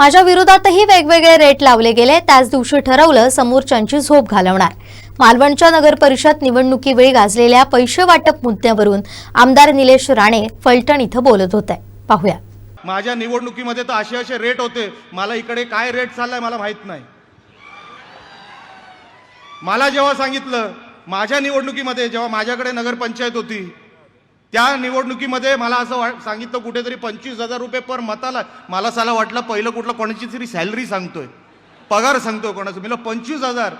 माझ्या विरोधातही वेगवेगळे रेट लावले गेले. त्याच दिवशी ठरवलं समोरच्यांची झोप घालवणार. मालवणच्या नगर परिषद निवडणुकीवेळी गाजलेल्या पैसे वाटप मुद्द्यावरून आमदार निलेश राणे फलटण इथं बोलत होते. पाहूया. माझ्या निवडणुकीमध्ये तर असे असे रेट होते. मला इकडे काय रेट चाललाय मला माहीत नाही. मला जेव्हा सांगितलं माझ्या निवडणुकीमध्ये जेव्हा माझ्याकडे नगरपंचायत होती त्या निवडणुकीमध्ये मला असं वा- सांगितलं कुठेतरी पंचवीस हजार रुपये पर मताला मला साला वाटलं पहिलं कुठलं कोणाची तरी सॅलरी सांगतोय. पगार सांगतोय कोणाचं. मी पंचवीस हजार.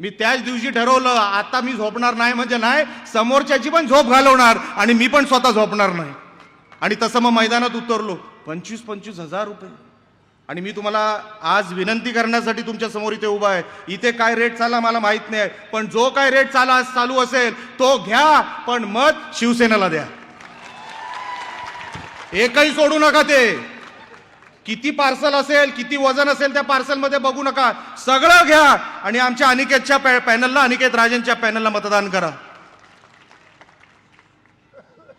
मी त्याच दिवशी ठरवलं आता मी झोपणार नाही म्हणजे नाही समोरच्याची पण झोप घालवणार आणि मी पण स्वतः झोपणार नाही. आणि तसं मग मैदानात उतरलो. पंचवीस पंचवीस हजार रुपये. आणि मी तुम्हाला आज विनंती करण्यासाठी तुमच्यासमोर इथे उभा आहे. इथे काय रेट चालला मला माहीत नाही पण जो काय रेट चाला चालू असेल तो घ्या पण मत शिवसेनेला द्या. एकही सोडू नका ते. किती पार्सल असेल किती वजन असेल त्या पार्सलमध्ये बघू नका. सगळं घ्या आणि आमच्या अनिकेतच्या पॅ- पॅनलला अनिकेत राजेंच्या पॅनलला मतदान करा.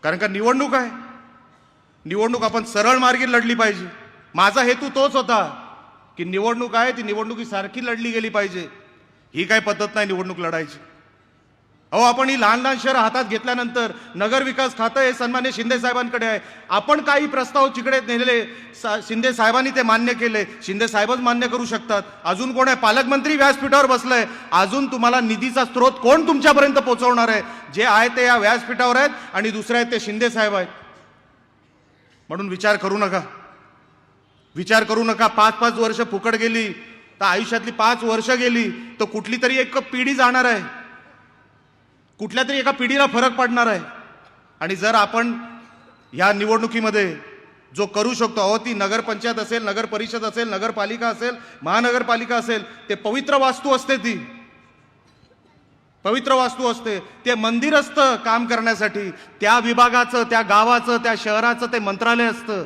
कारण का निवडणूक आहे. निवडणूक आपण सरळ मार्गी लढली पाहिजे. माझा हेतू तोच होता की निवडणूक आहे ती निवडणुकीसारखी लढली गेली पाहिजे. ही काय पद्धत नाही निवडणूक लढायची. अहो आपण ही लहान लहान शहर हातात घेतल्यानंतर नगर विकास खातं हे सन्मान्य शिंदे साहेबांकडे आहे. आपण काही प्रस्ताव तिकडे नेले सा- शिंदे साहेबांनी ते मान्य केले. शिंदे साहेबच मान्य करू शकतात. अजून कोण आहे? पालकमंत्री व्यासपीठावर बसलंय. अजून तुम्हाला निधीचा स्रोत कोण तुमच्यापर्यंत पोहोचवणार आहे? जे आहे ते या व्यासपीठावर आहेत आणि दुसरे आहेत ते शिंदे साहेब आहेत. म्हणून विचार करू नका. विचार करू नका. पाच पाच वर्ष फुकट गेली तर आयुष्यातली पाच वर्ष गेली तर कुठली तरी एक पिढी जाणार आहे. कुठल्या तरी एका पिढीला फरक पडणार आहे. आणि जर आपण या निवडणुकीमध्ये जो करू शकतो अहो ती नगरपंचायत असेल नगर परिषद असेल नगरपालिका असेल महानगरपालिका असेल ते पवित्र वास्तू असते ती. पवित्र वास्तू असते. ते मंदिर असतं काम करण्यासाठी त्या विभागाचं त्या गावाचं त्या शहराचं ते मंत्रालय असतं.